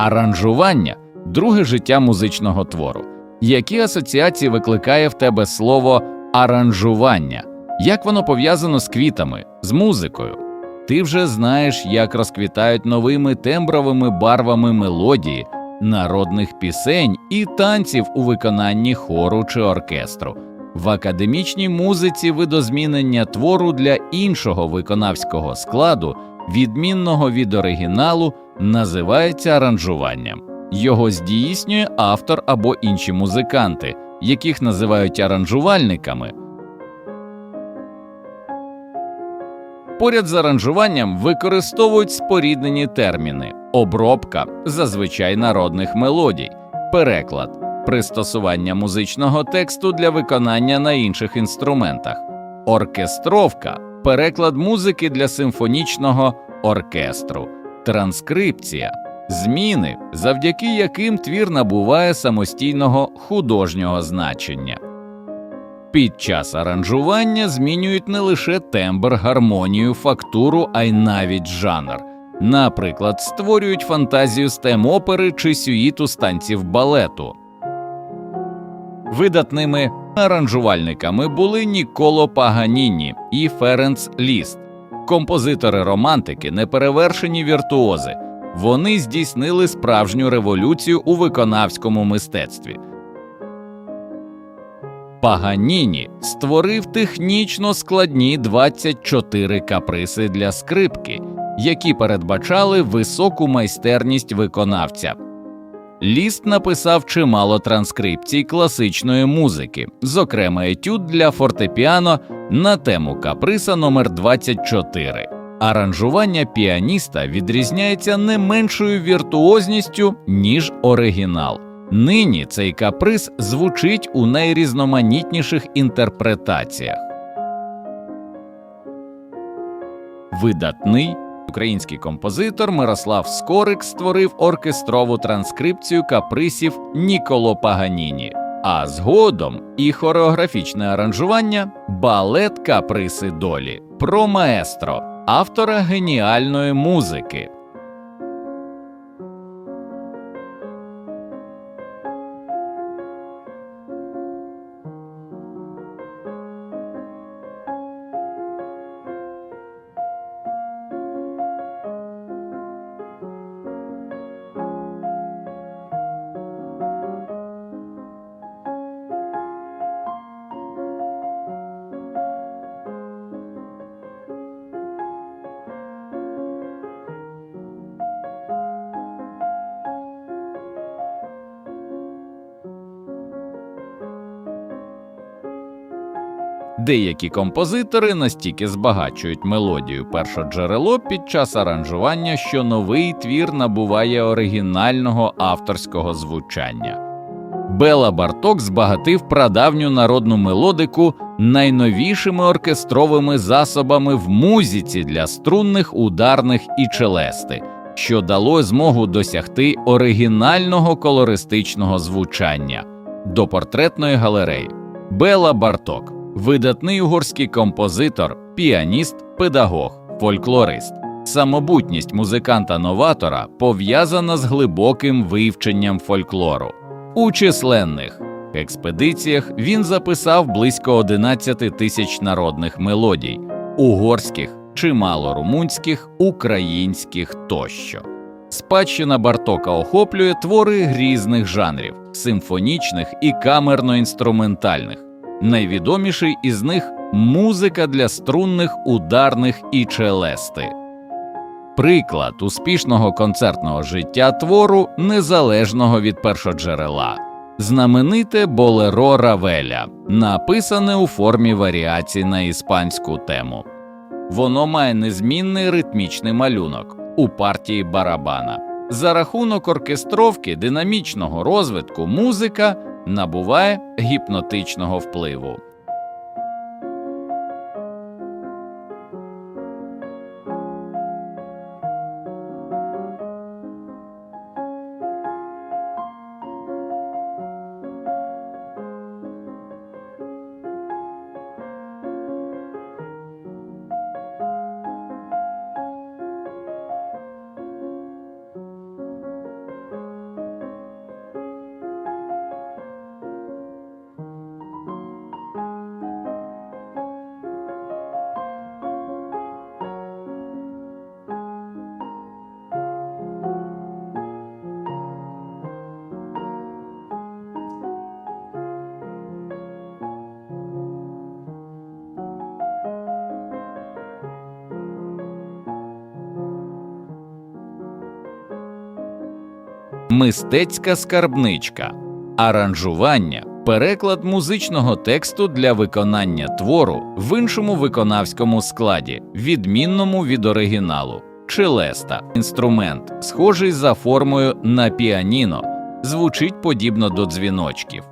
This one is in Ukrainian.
Аранжування друге життя музичного твору. Які асоціації викликає в тебе слово аранжування? Як воно пов'язано з квітами, з музикою? Ти вже знаєш, як розквітають новими тембровими барвами мелодії, народних пісень і танців у виконанні хору чи оркестру. В академічній музиці видозмінення твору для іншого виконавського складу, відмінного від оригіналу, називається аранжуванням. Його здійснює автор або інші музиканти, яких називають аранжувальниками. Поряд з аранжуванням використовують споріднені терміни: обробка зазвичай народних мелодій, переклад, пристосування музичного тексту для виконання на інших інструментах, оркестровка, переклад музики для симфонічного оркестру, транскрипція, зміни, завдяки яким твір набуває самостійного художнього значення. Під час аранжування змінюють не лише тембр, гармонію, фактуру, а й навіть жанр. Наприклад, створюють фантазію з тем опери чи сюїту з танців балету. Видатними аранжувальниками були Ніколо Паганіні і Ференц Ліст, композитори романтики, неперевершені віртуози. Вони здійснили справжню революцію у виконавському мистецтві. Паганіні створив технічно складні 24 каприси для скрипки, які передбачали високу майстерність виконавця. Ліст написав чимало транскрипцій класичної музики, зокрема етюд для фортепіано на тему каприса номер 24 Аранжування піаніста відрізняється не меншою віртуозністю, ніж оригінал. Нині цей каприз звучить у найрізноманітніших інтерпретаціях. Видатний український композитор Мирослав Скорик створив оркестрову транскрипцію каприсів Ніколо Паганіні, а згодом і хореографічне аранжування балет Каприси долі про маестро, автора геніальної музики. Деякі композитори настільки збагачують мелодію першоджерело під час аранжування, що новий твір набуває оригінального авторського звучання. Бела Барток збагатив прадавню народну мелодику найновішими оркестровими засобами в музиці для струнних, ударних і челести, що дало змогу досягти оригінального колористичного звучання до портретної галереї. Бела Барток видатний угорський композитор, піаніст, педагог, фольклорист. Самобутність музиканта-новатора пов'язана з глибоким вивченням фольклору. У численних експедиціях він записав близько 11 тисяч народних мелодій, угорських, чимало румунських, українських тощо. Спадщина Бартока охоплює твори різних жанрів симфонічних і камерно-інструментальних. Найвідоміший із них музика для струнних, ударних і челести. Приклад успішного концертного життя твору незалежного від першоджерела, знамените болеро Равеля, написане у формі варіацій на іспанську тему. Воно має незмінний ритмічний малюнок у партії барабана. За рахунок оркестровки динамічного розвитку музика набуває гіпнотичного впливу. Мистецька скарбничка, аранжування, переклад музичного тексту для виконання твору в іншому виконавському складі, відмінному від оригіналу, челеста, інструмент, схожий за формою на піаніно, звучить подібно до дзвіночків.